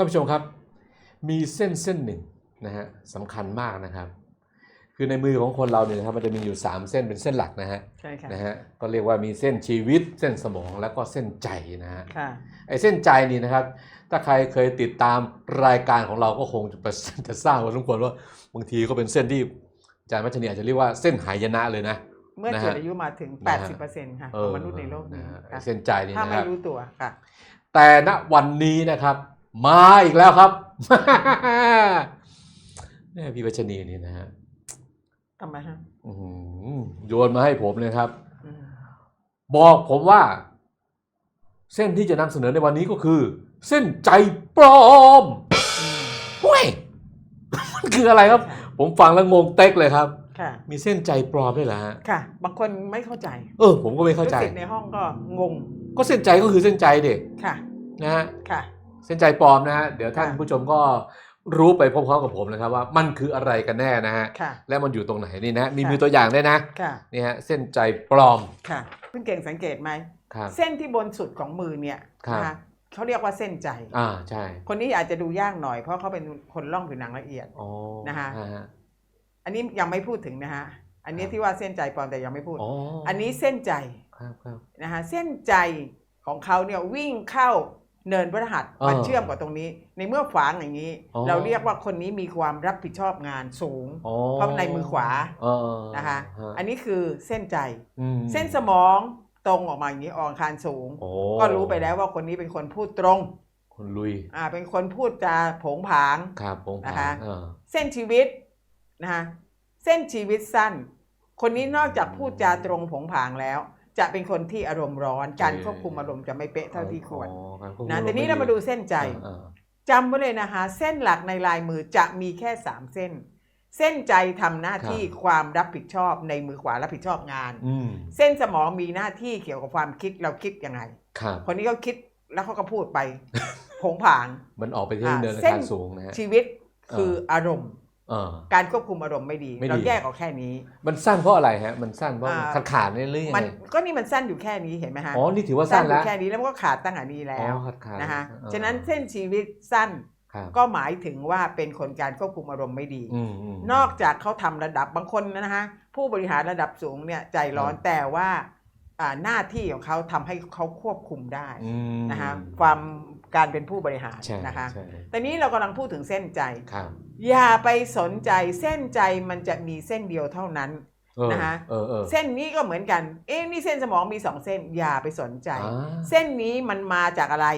ท่านผู้ชมครับ มีเส้นเส้นหนึ่งนะฮะสำคัญมากนะครับ คือในมือของคนเราเนี่ยนะครับมันจะมีอยู่ 3 เส้นเป็นเส้นหลักนะฮะใช่ค่ะนะฮะก็เรียกว่ามีเส้นชีวิต เส้นสมองแล้วก็เส้นใจนะฮะค่ะไอ้เส้นใจนี่นะครับ ถ้าใครเคยติดตามรายการของเราก็คงจะประจะทราบพอสมควรว่าบางทีก็เป็นเส้นที่อาจารย์วัชนีอาจจะเรียกว่าเส้นหายนะเลยนะเมื่อนะฮะจุดอายุมาถึงนะฮะ80%ค่ะเอขอองมนุษย์ในโลกนี้ะฮะค่ะเส้นใจนี่ถ้านะคไม่รับรู้ตัวค่ะ แต่ณวันนี้นะครับ มาอีกแล้วครับแม่พี่วัชนีนี่นะฮะทำไมฮะอื้อหือโยนมาให้ผมเลยครับอืมบอกผมว่า เส้นที่จะนำเสนอในวันนี้ก็คือ เส้นใจปลอมอืมเว้ยมันคืออะไรครับ ผมฟังแล้วงงเต็กเลยครับค่ะมีเส้นใจปลอมด้วยเหรอฮะค่ะ บางคนไม่เข้าใจ เออ ผมก็ไม่เข้าใจลูกศิษย์ในห้องก็งง ก็เส้นใจก็คือเส้นใจเด็กค่ะ นะฮะค่ะเส้นใจปลอมนะฮะเดี๋ยวท่านค่ะผู้ชมก็รู้ไปพร้อมๆกับผมนะครับว่ามันคืออะไรกันแน่นะฮะค่ะและมันอยู่ตรงไหนนี่นะมีค่ะมือตัวอย่างด้วยนะค่ะนี่ฮะเส้นใจปลอมค่ะคุณเก่งสังเกตไหมครับเส้นที่บนสุดของมือเนี่ยครับนะคะเขาเรียกว่าเส้นใจอ่าใช่ คนนี้อาจจะดูยากหน่อยเพราะเขาเป็นคนร่องผิวหนังละเอียดอ๋อนะฮะฮะอันนี้ยังไม่พูดถึงนะฮะอันนี้ครับที่ว่าเส้นใจปลอมแต่ยังไม่พูดอ๋ออันนี้เส้นใจครับครับนะฮะเส้นใจของเขาเนี่ยวิ่งเข้า เนินพระหัตถ์อ่ามัมันเชื่อมกับตรงนี้ ในเมื่อฝางอย่างนี้อ๋อเราเรียกว่าคนนี้มีความรับผิดชอบงานสูงอ๋อเพราะในมือขวาเออนะคะฮอันนี้คือเส้นใจอืมเส้นสมองตรงออกมาอย่างนี้ออกอังคารสูงโอ้ก็รู้ไปแล้วว่าคนนี้เป็นคนพูดตรงคนลุยอ่าเป็นคนพูดจาโผงผางครับผมนะคะเออเส้นชีวิตนะคะเส้นชีวิตสั้น คนนี้นอกจากพูดจาตรงโผงผางแล้ว จะเป็นคนที่อารมณ์ร้อน การควบคุมอารมณ์จะไม่เป๊ะเท่าที่ควรอ๋อการควบคุมนะอทีนี้เรามาดูเส้นใจเออจำไว้เลยนะคะเส้นหลักในลายมือจะมีแค่สามเส้น เส้นใจทำหน้าที่ความรับผิดชอบในมือขวารับผิดชอบงานอืมเส้นสมองมีหน้าที่เกี่ยวกับความคิดเราคิดยังไงครับคนนี้ก็คิดแล้วเขาก็พูดไปโผงผางมันออกไปที่อ่าเนินอาเส้นคารสูงนะฮะชีวิตเออคืออารมณ์เออ การควบคุมอารมณ์ไม่ดี ไม่ดี เราแยกออกแค่นี้ มันสั้นเพราะอะไรฮะ มันสั้นเพราะอ่า ขาดขาดๆเนี่ยหรือยังมันไงก็นี่มันสั้นอยู่แค่นี้เห็นไหมฮะอ๋อนี่ถือว่าสั้สั้นนอแล้ยู่วแค่นี้แล้วมันก็ขาดตั้งอันนี้แล้อ๋วอขาดขาดนะคะเออฉะนั้นเส้นชีวิตสั้นครับก็หมายถึงว่าเป็นคนการควบคุมอารมณ์ไม่ดี อืมอืมนอกจากเขาทำระดับบางคนนะฮะผู้บริหารระดับสูงเนี่ยใจร้อนครับแต่ว่าอ่าหน้าที่ของเขาทำให้เขาควบคุมได้อืมนะคะความการเป็นผู้บริหารใช่นะคะ ใช่แต่นี้เรากำลังพูดถึงเส้นใจ ครับ อย่าไปสนใจเส้นใจมันจะมีเส้นเดียวเท่านั้นเออนะคะเออเออเส้นนี้ก็เหมือนกัน เอ๊ะนี่เส้นสมองมีสองเส้นอย่าไปสนใจอ่าเส้นนี้มันมาจากอะไร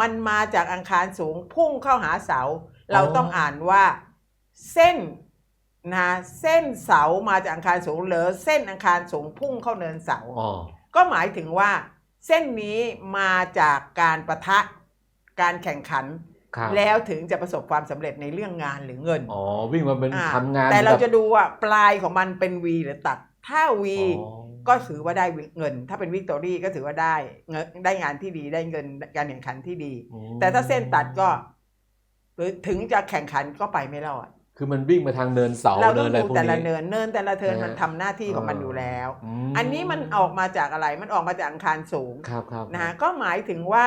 มันมาจากอังคารสูงพุ่งเข้าหาเสา เราต้องอ่านว่า เส้นนะเส้นเสามาจากอังคารสูงหรือเส้นอังคารสูงพุ่งเข้าเนินเสาอ๋อก็หมายถึงว่า เส้นนี้มาจากการประทะการแข่งขันครับ แล้วถึงจะประสบความสำเร็จในเรื่องงานหรือเงิน อ๋อ วิ่งมาเป็นอ่าทำงาน แต่เราแบบจะดูว่าปลายของมันเป็น V หรือตัด ถ้า V อ๋อก็ถือว่าได้เงิน ถ้าเป็นวิกตอรี่ก็ถือว่าได้เงินได้งานที่ดีได้เงินการแข่งขันที่ดีอืมแต่ถ้าเส้นตัดก็ หรือถึงจะแข่งขันก็ไปไม่รอดคือมันวิ่งมาทางเนินเสาเราเนิต้อนงอะไรดูพวกแต่ละนี้เนินเนินแต่ละเทินนะฮะมันทำหน้าที่ของมันอยู่แล้วมอันนี้มันออกมาจากอะไรมันออกมาจากอังคารสูงครับครับนะฮะก็หมายถึงว่า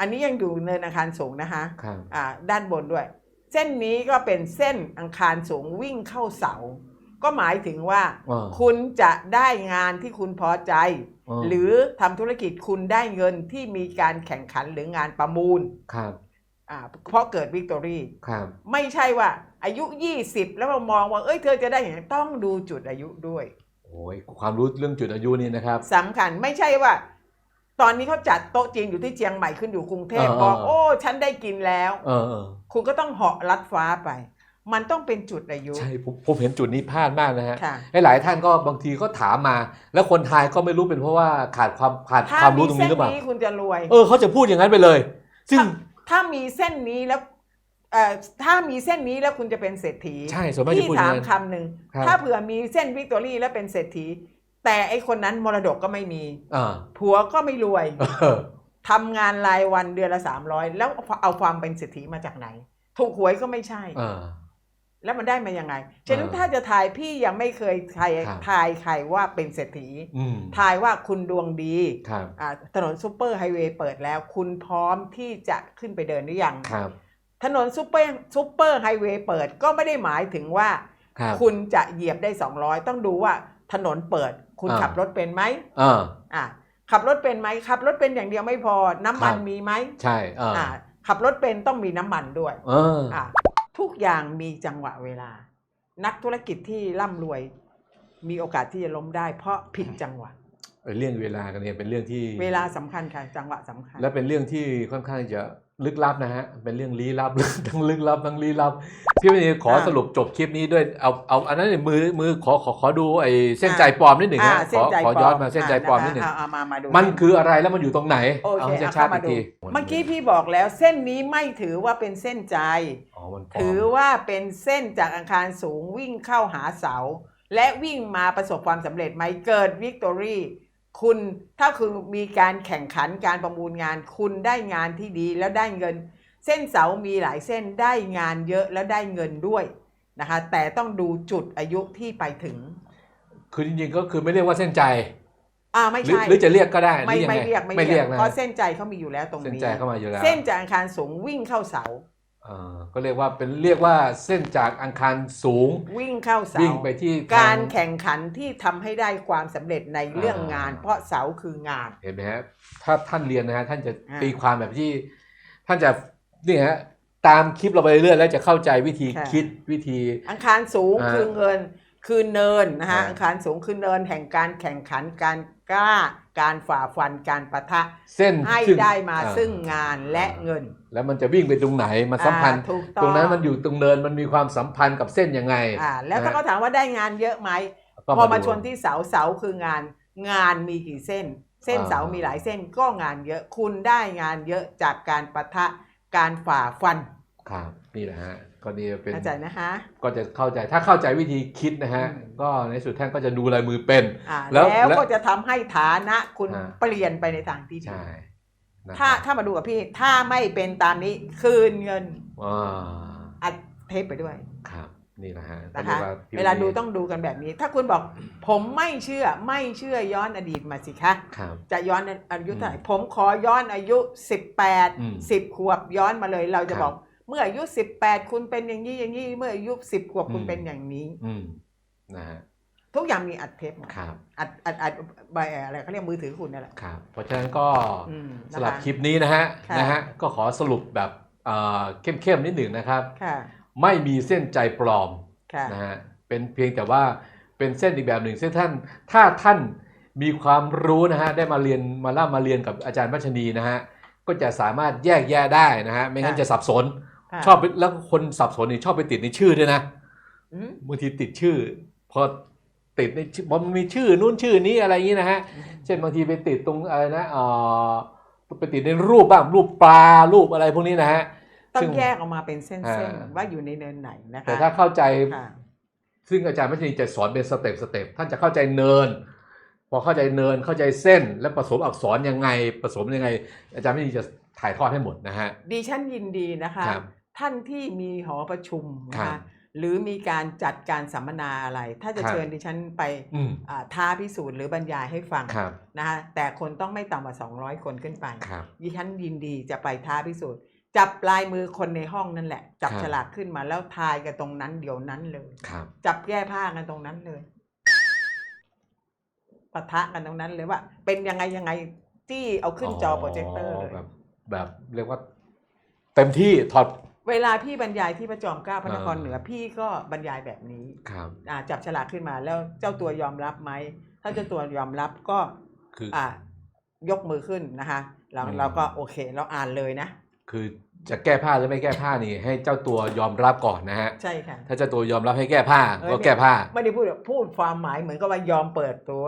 อันนี้ยังอยู่เนินอังคารสูงนะคะครับอ่าด้านบนด้วย เส้นนี้ก็เป็นเส้นอังคารสูงวิ่งเข้าเสา ก็หมายถึงว่า อ่า คุณจะได้งานที่คุณพอใจาหรือทำธุรกิจคุณได้เงินที่มีการแข่งขันหรืองานประมูลครับอ่าเพราะเกิดวิกตอรี่ ครับไม่ใช่ว่าอายุ 20 แล้วมามองว่า เอ้ยเธอจะได้อย่างนี้ต้องดูจุดอายุด้วยโอ้ยความรู้เรื่องจุดอายุนี่นะครับ สำคัญไม่ใช่ว่า ตอนนี้เขาจัดโต๊ะจีนอยู่ที่เชียงใหม่ขึ้นอยู่กรุงเทพเออ บอกเออโอ้ ฉันได้กินแล้ว เออเออคุณก็ต้องเหาะลัดฟ้าไป มันต้องเป็นจุดอายุใช่ผมผมเห็นจุดนี้พลาดมากนะฮะค่ะหลายๆท่านก็บางทีก็ถามมา แล้วคนไทยก็ไม่รู้เป็นเพราะว่าขาดความขาดถ้าความมีรู้ตรงเส้นี้นหรือเปล่านี้คุณจะรวย เออเขาจะพูดอย่างนั้นไปเลย ซึ่งถ้าถ้ามีเส้นนี้แล้วเอ่อถ้ามีเส้นนี้แล้วคุณจะเป็นเศรษฐีใช่ส่วนมากจะพี่พูดอย่าถางมนั้น คำหนึ่งครับ ถ้าเผื่อมีเส้นวิกตอรี่แล้วเป็นเศรษฐี แต่ไอคนนั้นมรดกก็ไม่มีอ่าผัวก็ไม่รวยเออทำงานรายวันเดือนละสามร้อยแล้วเอาความเป็นเศรษฐีมาจากไหน ถูกหวยก็ไม่ใช่อ่าแล้วมันได้มายังไงฉะนั้นเออถ้าจะทายพี่ยังไม่เคยทายครับ ทายใครว่าเป็นเศรษฐี อืมทายว่าคุณดวงดีครับอ่าถนนซูเปอร์ไฮเวย์เปิดแล้ว คุณพร้อมที่จะขึ้นไปเดินหรือยัง ครับถนนซูเปอร์ซูเปอร์ไฮเวย์เปิดก็ไม่ได้หมายถึงว่า ครับ คุณจะเหยียบได้ 200 ต้องดูว่า ถนนเปิด คุณอ่า ขับรถเป็นไหมอ่าอะขับรถเป็นไหมขับรถเป็นอย่างเดียวไม่พอน้ำมันครับ มีไหมใช่อ่าอะขับรถเป็นต้องมีน้ำมันด้วยเอออะทุกอย่างมีจังหวะเวลา นักธุรกิจที่ร่ำรวย มีโอกาสที่จะล้มได้ เพราะผิดจังหวะ เรื่องเวลากันเนี่ยเป็นเรื่องที่ เวลาสำคัญค่ะจังหวะสำคัญ และเป็นเรื่องที่ค่อนข้างจะ ลึกลับนะฮะ เป็นเรื่องลี้ลับทั้งลึกลับทั้งลี้ลับ พี่วันนี้ขออ่าสรุปจบคลิปนี้ด้วย เอา เอา อันนั้นเนี่ยมือ มือ ขอ ขอ ขอดูไอ้เส้นใจปลอมนิดหนึ่งอ่าฮะเส้ขนอใจขอปลย้อนมมาเส้นใจปลอมนิดหนึ่งะะเอามามาดูมันคืออะไรแล้วมันอยู่ตรงไหนโอเอาเคให้เอาชัดเข้าๆอีมากดูที เมื่อกี้พี่บอกแล้วเส้นนี้ไม่ถือว่าเป็นเส้นใจอ๋อมันปลอมถือว่าเป็นเส้นจากอาคารสูงวิ่งเข้าหาเสา และวิ่งมาประสบความสำเร็จไหมเกิดวิกตอรี่ คุณถ้าคือมีการแข่งขันการประมูลงาน คุณได้งานที่ดีแล้วได้เงิน เส้นเสามีหลายเส้นได้งานเยอะแล้วได้เงินด้วยนะคะแต่ต้องดูจุดอายุที่ไปถึง คือจริงๆก็คือไม่เรียกว่าเส้นใจอ่าไม่หรือใช่หรือจะเรียกก็ได้ไม่หอยังไม่งเรียกไม่เรียกนะเพราะเส้นใจเขามีอยู่แล้วตรงเส้นนี้ใจเข้ามาอยู่แล้วเส้นจากอาคารสูงวิ่งเข้าเสาอ่า ก็เรียกว่าเป็นเรียกว่าเส้นจากอังคารสูง วิ่งเข้าเสาวิ่งไปที่ทงการแข่งขันที่ทำให้ได้ความสำเร็จในเรื่องงานอ่าเพราะเสาคืองานเห็นไหมฮะถ้าท่านเรียนนะฮะท่านจะอ่าตีความแบบที่ ท่านจะนี่ฮะตามคลิปเราไปเรื่อยๆแล้วจะเข้าใจวิธีค่ะคิดวิธี อังคารสูงอ่าคือเงินคือเนินนะฮะอ่าอังคารสูงคือเนินแห่งการแข่งขันการกล้า การฝ่าฟันการประทะเส้นให้ซึ่งได้มาอ่ซึ่งงานและเงิน แล้วมันจะวิ่งไปตรงไหนมันสัมพันธ์อ่าถูกต้องตรงนั้นมันอยู่ตรงเนินมันมีความสัมพันธ์กับเส้นยังไงอ่าแล้วถ้านะเขาถามว่าได้งานเยอะไหมก็พอมาดูชนที่เสาเสาคืองานงานมีกี่เส้น เส้นอ่าเสามีหลายเส้นก็งานเยอะคุณได้งานเยอะจากการปะทะการฝ่าฟันครับนี่แหละฮะก็นี่เป็นเข้าใจนะคะก็จะเข้าใจถ้าเข้าใจวิธีคิดนะฮะอืมก็ในสุดท่านก็จะดูลายมือเป็นอ่าแล้แล้ววแล้วก็จะทำให้ฐานะคุณอ่าเปลี่ยนไปในทางที่ดีใช่นะ ถ้าครับถ้ามาดูกับพี่ถ้าไม่เป็นตามนี้คืนเงินอ่าอัดเทปไปด้วยครับนี่นะฮะก็นะเรียคะกว่าพี่เวลาดูวันนี้ต้องดูกันแบบนี้ ถ้าคุณบอกผมไม่เชื่อไม่เชื่อย้อนอดีตมาสิคะครับจะย้อนอายุเท่าไหร่อืมผมขอย้อนอายุอืม18 10 ขวบย้อนมาเลยเราจะครับบอก เมื่ออายุ 18 คุณเป็นอย่างนี้อย่างนี้เมื่ออายุ 10 ขวบคุณอืมเป็นอย่างนี้อืมนะฮะ ทุกอย่างมีอัดเทปหมดครับ อัดอัดอัดใบอะไรเขาเรียกมือถือคุณนั่นแหละ ครับเพราะฉะนั้นก็อืมสำหรับนะคะคลิปนี้นะฮะค่ะ นะฮะก็ขอสรุปแบบเอ่อเข้มๆนิดหนึ่งนะครับ ค่ะ ไม่มีเส้นใจปลอมค่ะ นะฮะเป็นเพียงแต่ว่าเป็นเส้นอีกแบบหนึ่งซึ่งท่านถ้าท่านมีความรู้นะฮะได้มาเรียนมาล่ามาเรียนกับอาจารย์วัชนีนะฮะก็จะสามารถแยกแยะได้นะฮะไม่งั้นค่ะ จะสับสน ค่ะชอบไปแล้วคนสับสนนี่ชอบไปติดในชื่อด้วยนะ อืม บางทีติดชื่อ พอ ติดในชื่อพอมันมีชื่อนู้นชื่อนี้อะไรอย่างนี้นะฮะ เช่นบางทีไปติดตรงอะไรนะเอ่อไปติดในรูปบ้างรูปปลารูปอะไรพวกนี้นะฮะ ต้อซึ่งแยกออกมาเป็นเส้นอ่าๆว่าอยู่ในเนินไหนนะคะแต่ถ้าเข้าใจ ค่ะ ซึ่งอาจารย์วัชนีจะสอนเป็นสเต็ปสเต็ปท่านจะเข้าใจเนิน พอเข้าใจเนินเข้าใจเส้น และผสมอักษรยังไงผสมยังไง อาจารย์วัชนีจะถ่ายทอดให้หมดนะฮะ ดิฉันยินดีนะคะ ครับท่านที่มีหอประชุมนะครัคะบ หรือมีการจัดการสัมมนาอะไร ถ้าจะครับเชิญดิฉันไปอืมอ่าท้าพิสูจน์หรือบรรยายให้ฟังครับนะคะแต่คนต้องไม่ต่ำกว่า 200 คนขึ้นไป ครับ ดิฉันยินดีจะไปท้าพิสูจน์ จับลายมือคนในห้องนั่นแหละ จับครับ ฉลากขึ้นมาแล้วทายกันตรงนั้นเดี๋ยวนั้นเลย ครับ จับแก้ผ้ากันตรงนั้นเลยปะทะกันตรงนั้นเลยว่า เป็นยังไงยังไงที่เอาขึ้นจอโปรเจคเตอร์เลย แบบแบบเรียกว่า เต็มที่ถอด เวลาพี่บรรยายที่ประจอมเกล้าพระนครอ่าเหนือพี่ก็บรรยายแบบนี้ครับอ่าจับฉลากขึ้นมาแล้วเจ้าตัวยอมรับไหม ถ้าเจ้าตัวยอมรับก็คืออ่ายกมือขึ้นนะคะเราอืมเราก็โอเคเราอ่านเลยนะ คือจะแก้ผ้าหรือไม่แก้ผ้านี่ ให้เจ้าตัวยอมรับก่อนนะฮะใช่ค่ะถ้าเจ้าตัวยอมรับให้แก้ผ้าเอ้ยก็แก้ผ้า ไม่ได้พูดพูดความหมายเหมือนกับว่ายอมเปิดตัว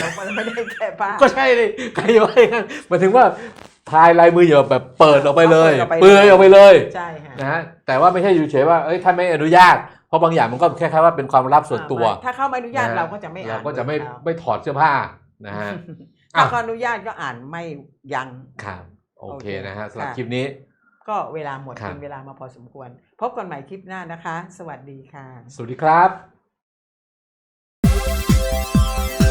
เราไม่ได้แก้ผ้าก็ใช่เลยใครว่าอย่างนั้นหมายถึงว่า ทายลายมืออย่าแบบเปิดออกไปเลยเอาเปิดออกไปเปลือยออกไปเลยใช่ค่ะนะฮะแต่ว่าไม่ใช่อยู่เฉยว่าเอ้ยท่านไม่อนุญาต เพราะบางอย่างมันก็แค่ๆว่าเป็นความลับส่วนตัว อ่าไม่ถ้าเข้าไม่อนุญาตนะฮะเราก็จะไม่อ่านเราก็จะไม่บทเขาไม่ถอดเสื้อผ้านะฮะถ้าอะเขาอนุญาตก็อ่านไม่ยัง ครับโอเคโอเคนะฮะสำหรับค่ะ คลิปนี้ ก็เวลาหมดครับ เป็นเวลามาพอสมควร พบกันใหม่คลิปหน้านะคะ สวัสดีค่ะ สวัสดีครับ